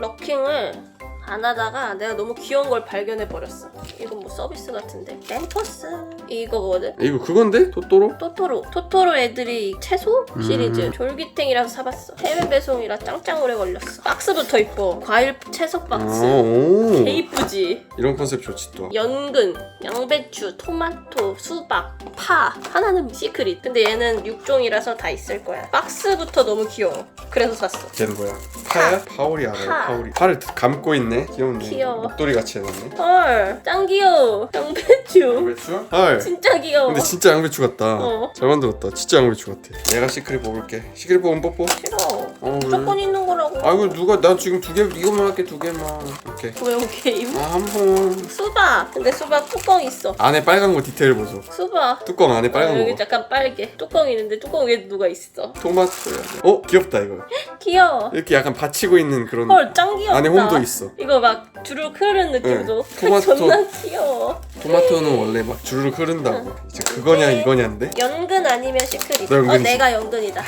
럭킹을 안 하다가 내가 너무 귀여운 걸 발견해 버렸어. 이건 뭐 서비스 같은데? 램퍼스 이거거든. 이거 그건데? 토토로? 토토로 토토로 애들이 채소 음. 시리즈 졸기탱이라서 사봤어. 해외 배송이라 짱짱 오래 걸렸어. 박스부터 이뻐. 과일 채소 박스. 아, 오. 개 이쁘지. 이런 컨셉 좋지 또. 연근, 양배추, 토마토, 수박, 파 하나는 시크릿 근데 얘는 육종이라서 다 있을 거야 박스부터 너무 귀여워 그래서 샀어 걔는 뭐야? 파야? 파오리 알아요? 파. 파오리. 파를 감고 있네. 귀엽네. 귀여워. 목도리 같이 해놨네. 헐 짱 귀여워 양배추 양배추? 헐. 진짜 귀여워 근데 진짜 양배추 같다. 어. 잘 만들었다. 진짜 양배추 같아. 내가 시크릿 뽑을게. 시크릿 뽑으면 뽀뽀. 싫어 어, 무조건 왜? 있는 거라고 아이고 누가 나 지금 두 개 이것만 할게 두 개만. 오케이. 왜 게임 아한 번. 수박 근데 수박 뚜껑 있어 안에 빨간 거 디테일 보소. 수박 뚜껑 안에 빨간 어, 여기 거. 약간 빨개 뚜껑 있는데 뚜껑 위에 누가 있어 토마토야. 어 귀엽다 이거. 귀여워 이렇게 약간 받치고 있는 그런. 헐 짱 귀엽다 안에 홈도 있어. 이거 막 주르륵 흐르는 느낌도 네. 토마토. 존나 귀여워 토마토는 원래 막 주르륵 흐른다고. 이제 그거냐 네. 이거냐인데. 연근 아니면 시크릿. 나어 연근이지. 내가 연근이다.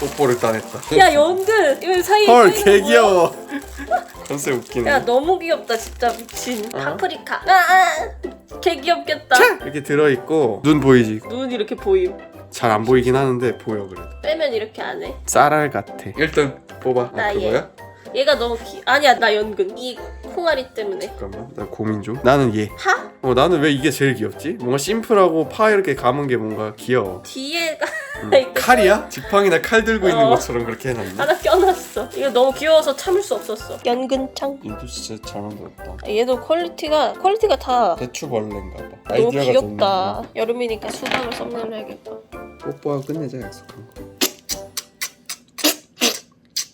뽀뽀를 따냈다. 야 연근 이거 사이. 헐 사이는 개 뭐야? 귀여워. 컨셉 웃기네. 야 너무 귀엽다 진짜 미친. 어? 파프리카. 아, 아, 개 귀엽겠다. 이렇게 들어 있고 눈 보이지? 눈 이렇게 보임. 잘 안 보이긴 하는데 보여 그래도. 빼면 이렇게 안 해. 쌀알 같아. 1등 뽑아. 나 아, 얘. 그거야? 얘가 너무 귀. 아니야 나 연근. 이 콩알이 때문에. 잠깐만. 나 고민 좀. 나는 얘. 파? 어 나는 왜 이게 제일 귀엽지? 뭔가 심플하고 파 이렇게 감은 게 뭔가 귀여워. 뒤에가 음. 이렇게 칼이야? 지팡이나 칼 들고 있는 어. 것처럼 그렇게 해놨네. 하나 껴놨어. 이거 너무 귀여워서 참을 수 없었어. 연근창. 얘도 진짜 잘 만들었다. 얘도 퀄리티가 퀄리티가 다 대추벌레인가 봐. 너무 귀엽다. 여름이니까 수박을 썸네일로 해야겠다. 뽀뽀하고 끝내자 약속한 거.